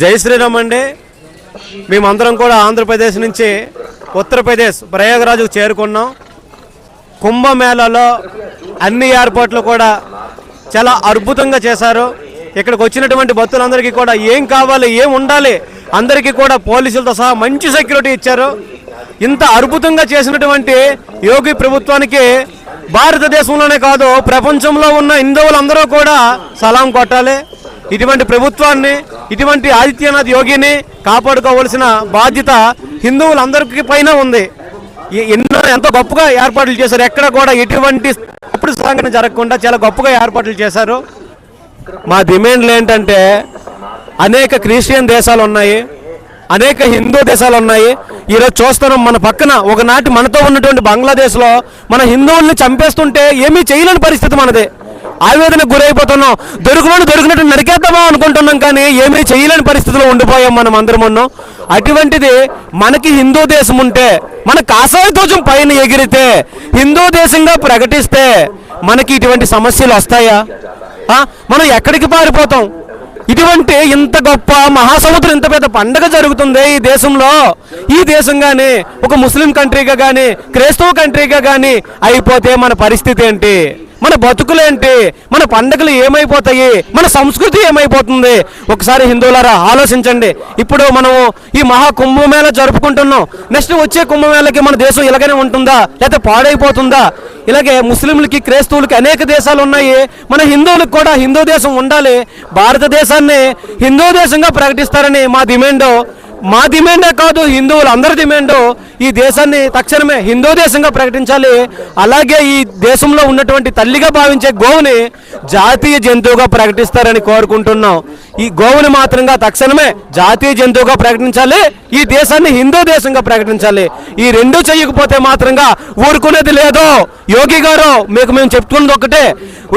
జై శ్రీరామ్ అండి. మేమందరం కూడా ఆంధ్రప్రదేశ్ నుంచి ఉత్తరప్రదేశ్ ప్రయాగరాజుకు చేరుకున్నాం. కుంభమేళాలో అన్ని ఏర్పాట్లు కూడా చాలా అద్భుతంగా చేశారు. ఇక్కడికి వచ్చినటువంటి భక్తులందరికీ కూడా ఏం కావాలి ఏం ఉండాలి అందరికీ కూడా పోలీసులతో సహా మంచి సెక్యూరిటీ ఇచ్చారు. ఇంత అద్భుతంగా చేసినటువంటి యోగి ప్రభుత్వానికి భారతదేశంలోనే కాదు ప్రపంచంలో ఉన్న హిందువులందరూ కూడా సలాం కొట్టాలి. ఇటువంటి ప్రభుత్వాన్ని ఇటువంటి ఆదిత్యనాథ్ యోగిని కాపాడుకోవాల్సిన బాధ్యత హిందువులందరికీ పైన ఉంది. ఎన్నో ఎంతో గొప్పగా ఏర్పాట్లు చేశారు. ఎక్కడ కూడా ఎటువంటి అప్పుడు సంఘటన జరగకుండా చాలా గొప్పగా ఏర్పాట్లు చేశారు. మా డిమాండ్లు ఏంటంటే అనేక క్రిస్టియన్ దేశాలు ఉన్నాయి. అనేక హిందూ దేశాలు ఉన్నాయి. ఈరోజు చూస్తున్నాం మన పక్కన ఒకనాటి మనతో ఉన్నటువంటి బంగ్లాదేశ్లో మన హిందువుల్ని చంపేస్తుంటే ఏమీ చేయలేని పరిస్థితి మనది. ఆవేదనకు గురైపోతున్నాం. దొరికినట్టు దొరికినట్టు నరికేద్దామా అనుకుంటున్నాం కానీ ఏమీ చేయలేని పరిస్థితిలో ఉండిపోయాం మనం అందరం అటువంటిది మనకి హిందూ దేశం ఉంటే మన కాషాయ ధ్వజం పైన ఎగిరితే హిందూ దేశంగా ప్రకటిస్తే మనకి ఇటువంటి సమస్యలు వస్తాయా? మనం ఎక్కడికి పారిపోతాం? ఇటువంటి ఇంత గొప్ప మహాసముద్రం ఇంత పెద్ద పండగ జరుగుతుంది ఈ దేశంలో. ఈ దేశం కానీ ఒక ముస్లిం కంట్రీగా కానీ క్రైస్తవ కంట్రీగా కానీ అయిపోతే మన పరిస్థితి ఏంటి? మన బతుకులేంటి? మన పండగలు ఏమైపోతాయి? మన సంస్కృతి ఏమైపోతుంది? ఒకసారి హిందువులారా ఆలోచించండి. ఇప్పుడు మనము ఈ మహా కుంభమేళ జరుపుకుంటున్నాం. నెక్స్ట్ వచ్చే కుంభమేళకి మన దేశం ఇలాగనే ఉంటుందా? లేకపోతే పాడైపోతుందా? ఇలాగే ముస్లింలకి క్రైస్తవులకి అనేక దేశాలు ఉన్నాయి. మన హిందువులకు కూడా హిందూ దేశం ఉండాలి. భారతదేశాన్ని హిందూ దేశంగా ప్రకటిస్తారని మా డిమాండ్. మా డిమాండే కాదు హిందువులు అందరి డిమాండ్ ఈ దేశాన్ని తక్షణమే హిందూ దేశంగా ప్రకటించాలి. అలాగే ఈ దేశంలో ఉన్నటువంటి తల్లిగా భావించే గోవుని జాతీయ జంతువుగా ప్రకటిస్తారని కోరుకుంటున్నాం. ఈ గోవుని మాత్రంగా తక్షణమే జాతీయ జంతువుగా ప్రకటించాలి ఈ దేశాన్ని హిందూ దేశంగా ప్రకటించాలి. ఈ రెండు చేయకపోతే మాత్రంగా ఊరుకునేది లేదు. యోగి గారు మీకు మేము చెప్తున్నది ఒకటే.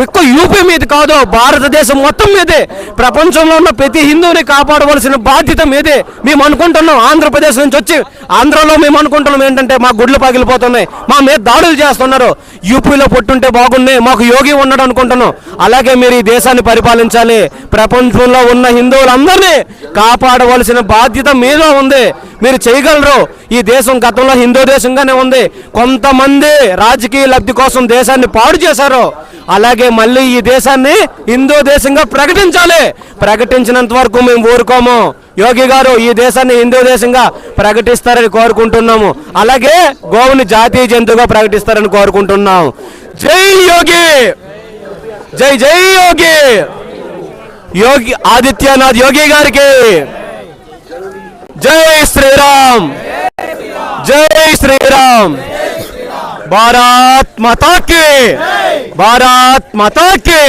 ఎక్కువ యూపీ మీద కాదు భారతదేశం మొత్తం మీదే. ప్రపంచంలో ఉన్న ప్రతి హిందువుని కాపాడవలసిన బాధ్యత మీదే. మేము అనుకుంటున్నాం ఆంధ్రప్రదేశ్ నుంచి వచ్చి ఆంధ్రలో మేము అనుకుంటున్నాం ఏంటంటే మా గుడ్లు పగిలిపోతున్నాయి మా మీద దాడులు చేస్తున్నారు. యూపీలో పుట్టుంటే బాగున్నాయి మాకు యోగి ఉన్నాడు అనుకుంటున్నాం. అలాగే మీరు ఈ దేశాన్ని పరిపాలించాలి ప్రపంచంలో ఉన్న హిందువులందరినీ కాపాడవలసిన బాధ్యత మీద ఉంది. మీరు చేయగలరు. ఈ దేశం గతంలో హిందూ దేశంగానే ఉంది. కొంతమంది రాజకీయ లబ్ధి కోసం దేశాన్ని పాడు చేశారు. అలాగే మళ్ళీ ఈ దేశాన్ని హిందూ దేశంగా ప్రకటించాలి. ప్రకటించినంత వరకు మేము ఊరుకోము. యోగి గారు ఈ దేశాన్ని హిందూ దేశంగా ప్రకటిస్తారని కోరుకుంటున్నాము. అలాగే గోవుని జాతీయ జంతువుగా ప్రకటిస్తారని కోరుకుంటున్నాము. జై యోగి! జై జై యోగి! యోగి ఆదిత్యనాథ్ యోగి గారికి జై శ్రీరామ్ జై శ్రీరామ్ భారత్ మాతా కి భారత్ మాతా కి